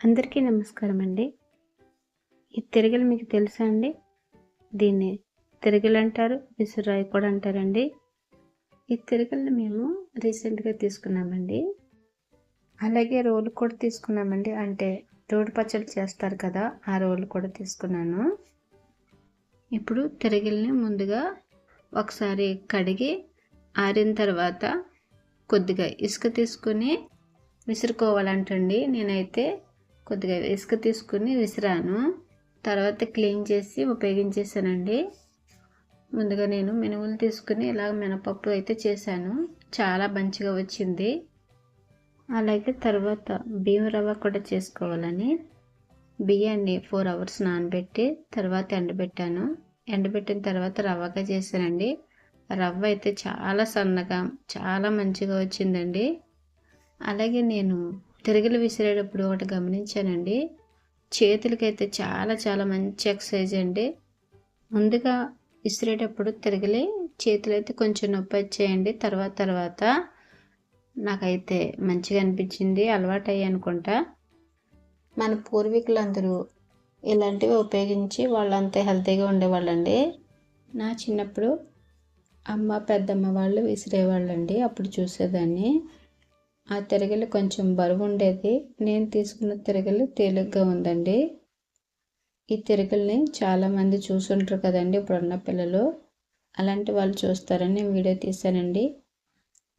అందరికీ నమస్కారం అండి ఈ తిరగలు మీకు తెలుసా అండి? దీన్ని తిరగలు అంటారు విసురాయి కూడా అంటారండి. ఈ తిరగల్ని మేము రీసెంట్గా తీసుకున్నామండి. అలాగే రోలు కూడా తీసుకున్నామండి. అంటే రోడ్డు పచ్చడి చేస్తారు కదా ఆ రోలు కూడా తీసుకున్నాను. ఇప్పుడు తిరగల్ని ముందుగా ఒకసారి కడిగి ఆరిన తర్వాత కొద్దిగా ఇసుక తీసుకుని విసురుకోవాలంటండి నేనైతే. కొద్దిగా ఇసుక తీసుకుని విసిరాను. తర్వాత క్లీన్ చేసి ఉపయోగించేసానండి. ముందుగా నేను మినుములు తీసుకుని ఇలా మినపప్పు అయితే చేశాను. చాలా మంచిగా వచ్చింది. అలాగే తర్వాత బియ్యం రవ్వ కూడా చేసుకోవాలని. బియ్యాన్ని ఫోర్ అవర్స్ నానబెట్టి తర్వాత ఎండబెట్టాను. ఎండబెట్టిన తర్వాత రవ్వగా చేశానండి. రవ్వ అయితే చాలా సన్నగా చాలా మంచిగా వచ్చిందండి. అలాగే నేను తిరగలు విసిరేటప్పుడు ఒకటి గమనించానండి. చేతులకైతే చాలా చాలా మంచి ఎక్సర్సైజ్ అండి. ముందుగా విసిరేటప్పుడు తిరగలి చేతులు అయితే కొంచెం నొప్పి వచ్చేయండి. తర్వాత తర్వాత నాకైతే మంచిగా అనిపించింది అలవాటు అయ్యి అనుకుంటా. మన పూర్వీకులందరూ ఇలాంటివి ఉపయోగించి వాళ్ళంతే హెల్తీగా ఉండేవాళ్ళండి. నా చిన్నప్పుడు అమ్మ పెద్దమ్మ వాళ్ళు విసిరేవాళ్ళండి. అప్పుడు చూసేదాన్ని. ఆ తిరగలి కొంచెం బరువు ఉండేది నేను తీసుకున్న తిరగలి తేలిగ్గా ఉందండి. ఈ తిరగల్ని చాలామంది చూసుంటారు కదండి ఇప్పుడున్న పిల్లలు. అలాంటి వాళ్ళు చూస్తారని వీడియో తీశానండి.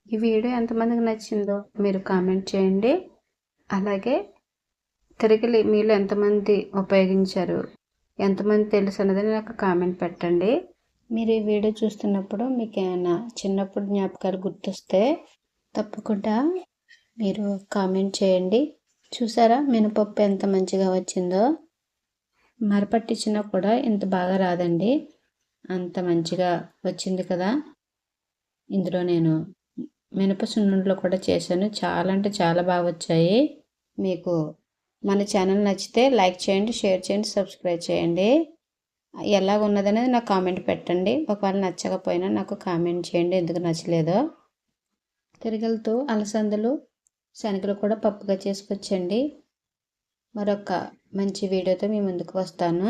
ఈ వీడియో ఎంతమందికి నచ్చిందో మీరు కామెంట్ చేయండి. అలాగే తిరగలి మీలో ఎంతమంది ఉపయోగించారు ఎంతమంది తెలుసు అన్నది నాకు కామెంట్ పెట్టండి. మీరు ఈ వీడియో చూస్తున్నప్పుడు మీకు ఏమైనా చిన్నప్పుడు జ్ఞాపకాలు గుర్తొస్తే తప్పకుండా మీరు కామెంట్ చేయండి. చూసారా? మినపప్పు ఎంత మంచిగా వచ్చిందో. మరపట్టించినా కూడా ఇంత బాగా రాదండి. అంత మంచిగా వచ్చింది కదా. ఇందులో నేను మినప సున్నుండలు కూడా చేశాను. చాలా అంటే చాలా బాగా వచ్చాయి. మీకు మన ఛానల్ నచ్చితే లైక్ చేయండి షేర్ చేయండి సబ్స్క్రైబ్ చేయండి. ఎలా ఉన్నదనేది నాకు కామెంట్ పెట్టండి. ఒకవేళ నచ్చకపోయినా నాకు కామెంట్ చేయండి. ఎందుకు నచ్చలేదో. తిరగలతో అలసందలు శనగలు కూడా పప్పుగా చేసుకొచ్చండి. మరొక మంచి వీడియోతో మీ ముందుకు వస్తాను.